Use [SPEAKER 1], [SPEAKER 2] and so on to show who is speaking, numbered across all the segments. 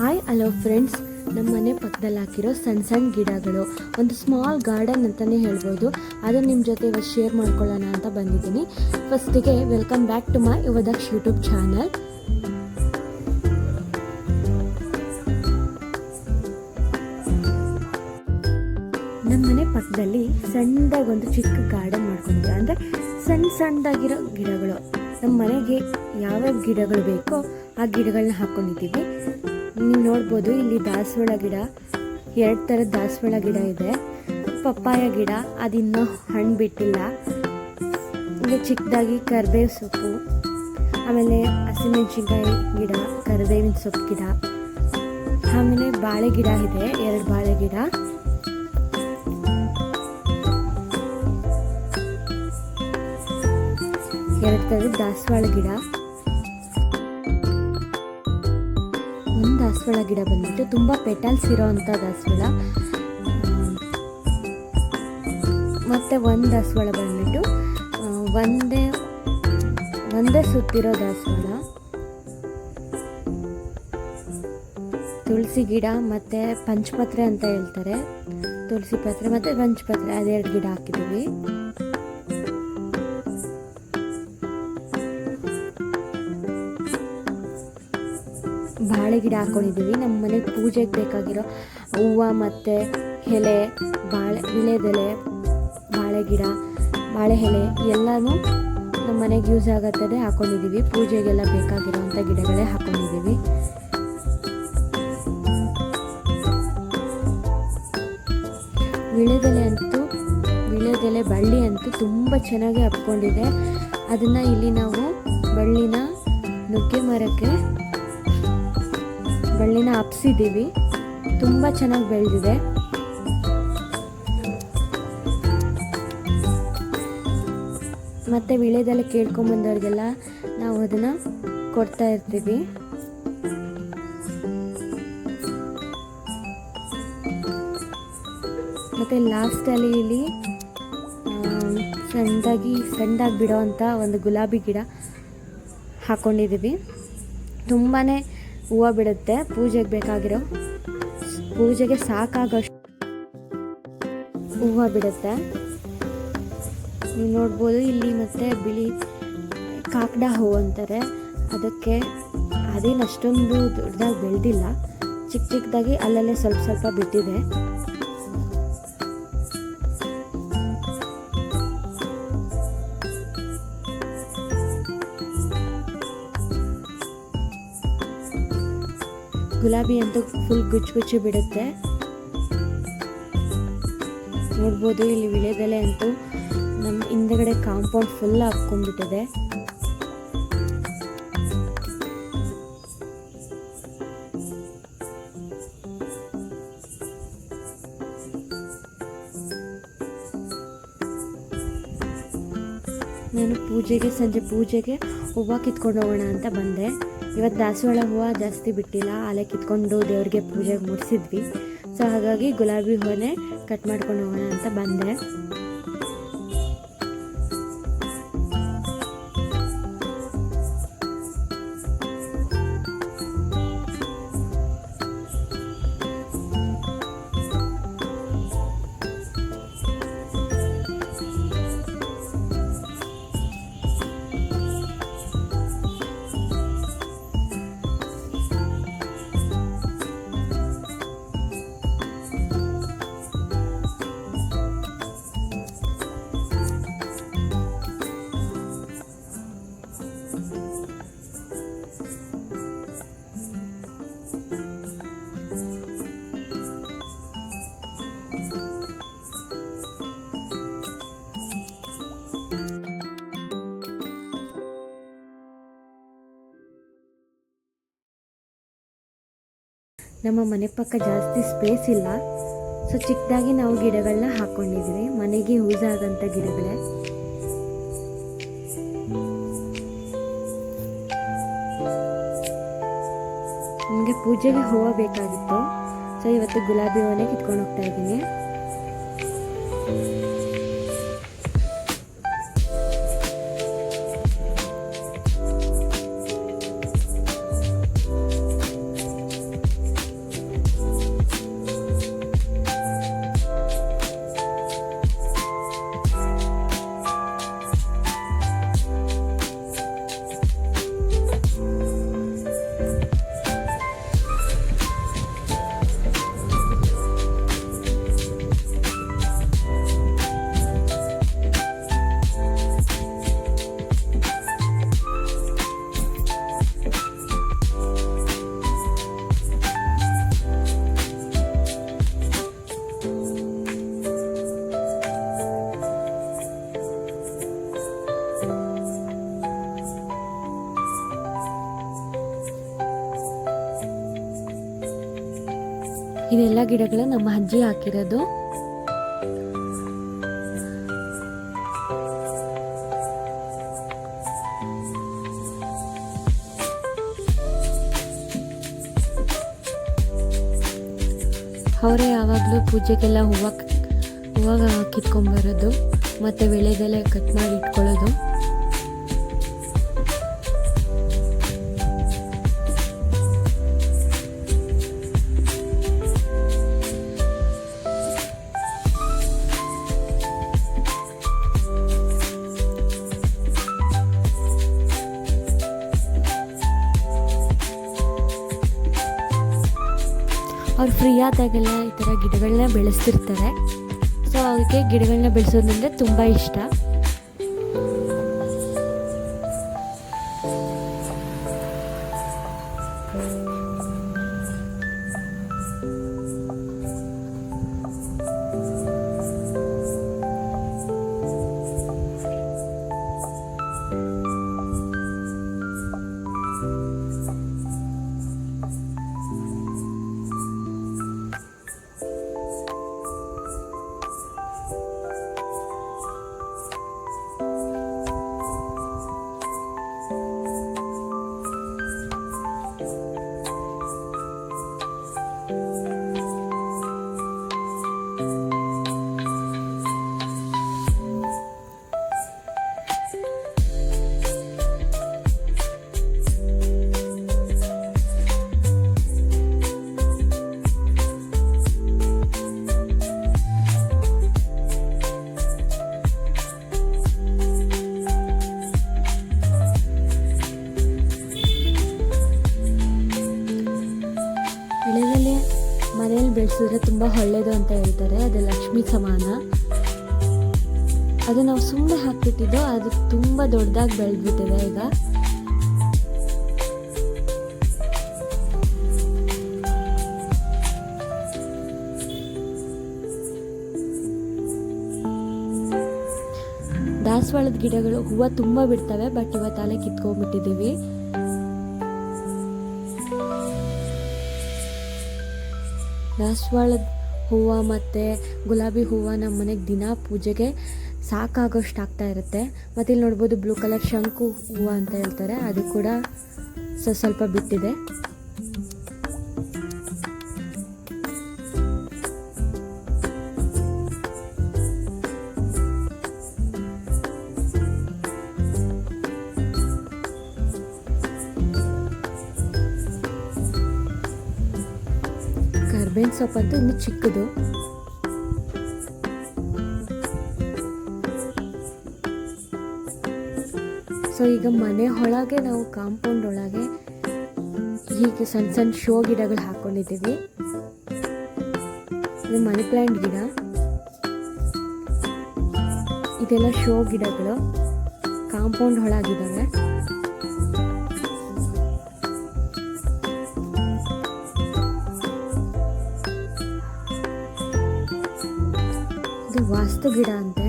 [SPEAKER 1] Hi hello friends ನಮ್ಮ ಮನೆ ಪಕ್ಕದಲ್ಲಿ ಹಾಕಿರೋ ಸಣ್ಣ ಸಣ್ಣ ಗಿಡಗಳು, ಒಂದು ಸ್ಮಾಲ್ ಗಾರ್ಡನ್ ಅಂತಲೇ ಹೇಳ್ಬೋದು. ಅದನ್ನು ನಿಮ್ಮ ಜೊತೆ ಇವತ್ತು ಶೇರ್ ಮಾಡ್ಕೊಳ್ಳೋಣ ಅಂತ ಬಂದಿದ್ದೀನಿ. ಫಸ್ಟಿಗೆ welcome back to my Yuvadaksh YouTube channel ನಮ್ಮ ಮನೆ ಪಕ್ಕದಲ್ಲಿ ಸಣ್ಣದಾಗಿ ಒಂದು ಚಿಕ್ಕ ಗಾರ್ಡನ್ ಮಾಡ್ಕೊಂಡಿದ್ದೆ ಅಂದರೆ ಸಣ್ಣ ಸಣ್ಣದಾಗಿರೋ ಗಿಡಗಳು. ನಮ್ಮ ಮನೆಗೆ ಯಾವ್ಯಾವ ಗಿಡಗಳು ಬೇಕೋ ಆ ಗಿಡಗಳನ್ನ ಹಾಕ್ಕೊಂಡಿದ್ದೀವಿ ನೀವು ನೋಡ್ಬೋದು, ಇಲ್ಲಿ ದಾಸವಾಳ ಗಿಡ, ಎರಡು ಥರದ ದಾಸವಾಳ ಗಿಡ ಇದೆ. ಪಪ್ಪಾಯ ಗಿಡ, ಅದಿನ್ನೂ ಹಣ್ಣು ಬಿಟ್ಟಿಲ್ಲ. ಇಲ್ಲಿ ಚಿಕ್ಕದಾಗಿ ಕರಿಬೇವು ಸೊಪ್ಪು, ಆಮೇಲೆ ಹಸಿಮೆಣಸಿನ್ಕಾಯಿ ಗಿಡ, ಕರಿಬೇವಿನ ಸೊಪ್ಪು ಗಿಡ, ಆಮೇಲೆ ಬಾಳೆ ಗಿಡ ಇದೆ, ಎರಡು ಬಾಳೆ ಗಿಡ. ಎರಡು ಥರದ ದಾಸವಾಳ ಗಿಡ. ದಾಸವಾಳ ಗಿಡ ಬಂದ್ಬಿಟ್ಟು ತುಂಬ ಪೆಟಲ್ಸ್ ಇರೋವಂಥ ದಾಸವಾಳ. ಮತ್ತು ಒಂದು ದಾಸವಾಳ ಬಂದ್ಬಿಟ್ಟು ಒಂದೇ ಒಂದೇ ಸುತ್ತಿರೋ ದಾಸವಾಳ. ತುಳಸಿ ಗಿಡ ಮತ್ತು ಪಂಚಪತ್ರೆ ಅಂತ ಹೇಳ್ತಾರೆ. ತುಳಸಿ ಪತ್ರೆ ಮತ್ತು ಪಂಚಪತ್ರೆ, ಅದೆರಡು ಗಿಡ ಹಾಕಿದ್ದೀವಿ. ಗಿಡ ಹಾಕೊಂಡಿದ್ದೀವಿ. ನಮ್ಮ ಮನೆಗೆ ಪೂಜೆಗೆ ಬೇಕಾಗಿರೋ ಹೂವು ಮತ್ತು ಎಲೆ, ಬಾಳೆ ವಿಳೆದೆಲೆ ಬಾಳೆ ಗಿಡ, ಬಾಳೆ ಎಲೆ ಎಲ್ಲನೂ ನಮ್ಮ ಮನೆಗೆ ಯೂಸ್ ಆಗತ್ತದೆ ಹಾಕೊಂಡಿದ್ದೀವಿ. ಪೂಜೆಗೆಲ್ಲ ಬೇಕಾಗಿರೋವಂಥ ಗಿಡಗಳೇ ಹಾಕೊಂಡಿದ್ದೀವಿ. ವಿಳೆದೆಲೆ ಅಂತೂ ವಿಳೆದೆಲೆ ಬಳ್ಳಿ ಅಂತೂ ತುಂಬ ಚೆನ್ನಾಗಿ ಹಬ್ಕೊಂಡಿದೆ. ಅದನ್ನು ಇಲ್ಲಿ ನಾವು ಬಳ್ಳಿನ ನುಗ್ಗೆ ಮರಕ್ಕೆ ಬಳ್ಳಿನ ಹಬ್ಸಿದ್ದೀವಿ ತುಂಬ ಚೆನ್ನಾಗಿ ಬೆಳೆದಿದೆ. ಮತ್ತು ವಿಳೆದಲ್ಲಿ ಕೇಳ್ಕೊಂಬಂದವ್ರಿಗೆಲ್ಲ ನಾವು ಅದನ್ನು ಕೊಡ್ತಾ ಇರ್ತೀವಿ. ಮತ್ತು ಲಾಸ್ಟಲ್ಲಿ ಇಲ್ಲಿ ಸಣ್ಣದಾಗಿ ಸಣ್ಣದಾಗಿ ಬಿಡೋ ಅಂಥ ಒಂದು ಗುಲಾಬಿ ಗಿಡ ಹಾಕ್ಕೊಂಡಿದ್ದೀವಿ ತುಂಬಾ ಹೂವು ಬಿಡುತ್ತೆ, ಪೂಜೆಗೆ ಬೇಕಾಗಿರೋ ಪೂಜೆಗೆ ಸಾಕಾಗೋಷ್ಟು ಹೂವು ಬಿಡುತ್ತೆ. ನೀವು ನೋಡ್ಬೋದು ಇಲ್ಲಿ ಮತ್ತೆ ಬಿಳಿ ಕಾಕಡ ಹೂವು ಅಂತಾರೆ. ಅದಕ್ಕೆ ಅದೇನು ಅಷ್ಟೊಂದು ದೊಡ್ಡದಾಗಿ ಬೆಳೆದಿಲ್ಲ ಚಿಕ್ಕ ಚಿಕ್ಕದಾಗಿ ಅಲ್ಲಲ್ಲೇ ಸ್ವಲ್ಪ ಸ್ವಲ್ಪ ಬಿಟ್ಟಿದೆ ಗುಲಾಬಿ ಅಂತೂ ಫುಲ್ ಗುಚ್ಚು ಗುಚ್ಚು ಬಿಡುತ್ತೆ. ನೋಡ್ಬೋದು ಇಲ್ಲಿ ವಿಳೆದೆಲೆ ಅಂತೂ ನಮ್ಮ ಹಿಂದೆಗಡೆ ಕಾಂಪೌಂಡ್ ಫುಲ್ ಹಾಕ್ಕೊಂಡ್ಬಿಟ್ಟಿದೆ. ನಾನು ಪೂಜೆಗೆ, ಸಂಜೆ ಪೂಜೆಗೆ ಹೂವು ಕಿತ್ಕೊಂಡು ಹೋಗೋಣ ಅಂತ ಬಂದೆ. ಇವತ್ತು ದಾಸವಾಳ ಹೂವು ಜಾಸ್ತಿ ಬಿಟ್ಟಿಲ್ಲ. ಅಲ್ಲೇ ಕಿತ್ಕೊಂಡು ದೇವ್ರಿಗೆ ಪೂಜೆಗೆ ಮುಡಿಸಿದ್ವಿ ಸೊ ಹಾಗಾಗಿ ಗುಲಾಬಿ ಹೂವನ್ನೇ ಕಟ್ ಮಾಡ್ಕೊಂಡು ಹೋಗೋಣ ಅಂತ ಬಂದೆ. ನಮ್ಮ ಮನೆ ಪಕ್ಕ ಜಾಸ್ತಿ ಸ್ಪೇಸ್ ಇಲ್ಲ. ಸೊ ಚಿಕ್ಕದಾಗಿ ನಾವು ಗಿಡಗಳನ್ನ ಹಾಕ್ಕೊಂಡಿದ್ದೀವಿ ಮನೆಗೆ ಯೂಸ್ ಆಗೋಂಥ ಗಿಡಗಳೇ. ನಮಗೆ ಪೂಜೆಗೆ ಹೂವು ಬೇಕಾಗಿತ್ತು. ಸೊ ಇವತ್ತು ಗುಲಾಬಿ ಹೂವನ್ನೇ ಕಿತ್ಕೊಂಡು ಹೋಗ್ತಾ ಇದ್ದೀನಿ. ಇದೆಲ್ಲ ಗಿಡಗಳು ನಮ್ಮ ಅಜ್ಜಿ ಹಾಕಿರೋದು. ಅವರೇ ಯಾವಾಗಲೂ ಪೂಜೆಗೆಲ್ಲ ಹೂವು ಹೂವು ಕಿತ್ಕೊಂಬರೋದು ಮತ್ತು ಬೆಳೆದೆಲೆ ಕಟ್ ಮಾಡಿ ಇಟ್ಕೊಳ್ಳೋದು. ಫ್ರೀ ಆದಾಗೆಲ್ಲ ಈ ಥರ ಗಿಡಗಳನ್ನ ಬೆಳೆಸ್ತಿರ್ತಾರೆ. ಸೊ ಅವ್ರಿಗೆ ಗಿಡಗಳನ್ನ ಬೆಳೆಸೋದಂದ್ರೆ ತುಂಬ ಇಷ್ಟ. ಒಳ್ಳೆಯದು ಅಂತ ಹೇಳ್ತಾರೆ, ಅದು ಲಕ್ಷ್ಮಿ ಸಮಾನ. ಅದು ನಾವು ಸುಮ್ಮನೆ ಹಾಕ್ಬಿಟ್ಟಿದ್ದು, ಅದು ತುಂಬ ದೊಡ್ಡದಾಗಿ ಬೆಳೆದ್ಬಿಟ್ಟಿದೆ ಈಗ. ದಾಸವಾಳದ ಗಿಡಗಳು ಹೂವು ತುಂಬ ಬಿಡ್ತವೆ, ಬಟ್ ಇವತ್ತು ಇವತ್ತಾಲೆ ಕಿತ್ಕೊಂಡ್ಬಿಟ್ಟಿದ್ದೀವಿ. ದಾಸವಾಳದ ಹೂವು ಮತ್ತು ಗುಲಾಬಿ ಹೂವು ನಮ್ಮ ಮನೆಗೆ ದಿನ ಪೂಜೆಗೆ ಸಾಕಾಗೋಷ್ಟು ಆಗ್ತಾ ಇರುತ್ತೆ. ಮತ್ತು ಇಲ್ಲಿ ನೋಡ್ಬೋದು ಬ್ಲೂ ಕಲರ್ ಶಂಕು ಹೂವು ಅಂತ ಹೇಳ್ತಾರೆ. ಅದು ಕೂಡ ಸ್ವಲ್ಪ ಸ್ವಲ್ಪ ಬಿಟ್ಟಿದೆ ಸೊಪ್ಪಂತೂ ಇನ್ನು ಚಿಕ್ಕದು. ಸೊ ಈಗ ಮನೆ ಒಳಗೆ ನಾವು ಕಾಂಪೌಂಡ್ ಒಳಗೆ ಹೀಗೆ ಸಣ್ಣ ಸಣ್ಣ ಶೋ ಗಿಡಗಳು ಹಾಕೊಂಡಿದ್ದೀವಿ. ಇದು ಮನಿ ಪ್ಲ್ಯಾಂಟ್ ಗಿಡ. ಇದೆಲ್ಲ ಶೋ ಗಿಡಗಳು. ಕಾಂಪೌಂಡ್ ಒಳಗಿದ್ದಾವೆ. ವಾಸ್ತು ಗಿಡ ಅಂತೆ.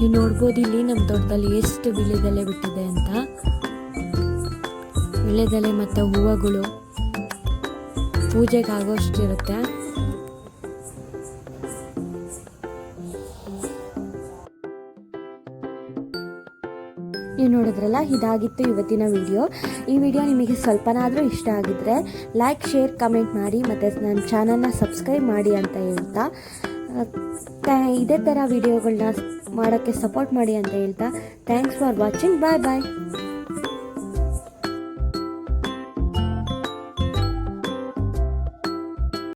[SPEAKER 1] ನೀವು ನೋಡ್ಬೋದು ಇಲ್ಲಿ ನಮ್ಮ ತೋಟದಲ್ಲಿ ಎಷ್ಟು ವಿಳೆದೆಲೆ ಬಿಟ್ಟಿದೆ ಅಂತ. ವಿಳೆದೆಲೆ ಮತ್ತು ಹೂವುಗಳು ಪೂಜೆಗೆ ಆಗೋಷ್ಟಿರುತ್ತೆ ನೋಡಿದ್ರಲ್ಲ, ಇದಾಗಿತ್ತು ಇವತ್ತಿನ ವಿಡಿಯೋ ಈ ವಿಡಿಯೋ ನಿಮಗೆ ಸ್ವಲ್ಪನಾದರೂ ಇಷ್ಟ ಆಗಿದ್ರೆ ಲೈಕ್ ಶೇರ್ ಕಮೆಂಟ್ ಮಾಡಿ ಮತ್ತು ನನ್ನ ಚಾನಲ್ನ ಸಬ್ಸ್ಕ್ರೈಬ್ ಮಾಡಿ ಅಂತ ಹೇಳ್ತಾ. ಇದೇ ಥರ ವಿಡಿಯೋಗಳನ್ನ ಮಾಡೋಕ್ಕೆ ಸಪೋರ್ಟ್ ಮಾಡಿ ಅಂತ ಹೇಳ್ತಾ. Thanks for watching bye bye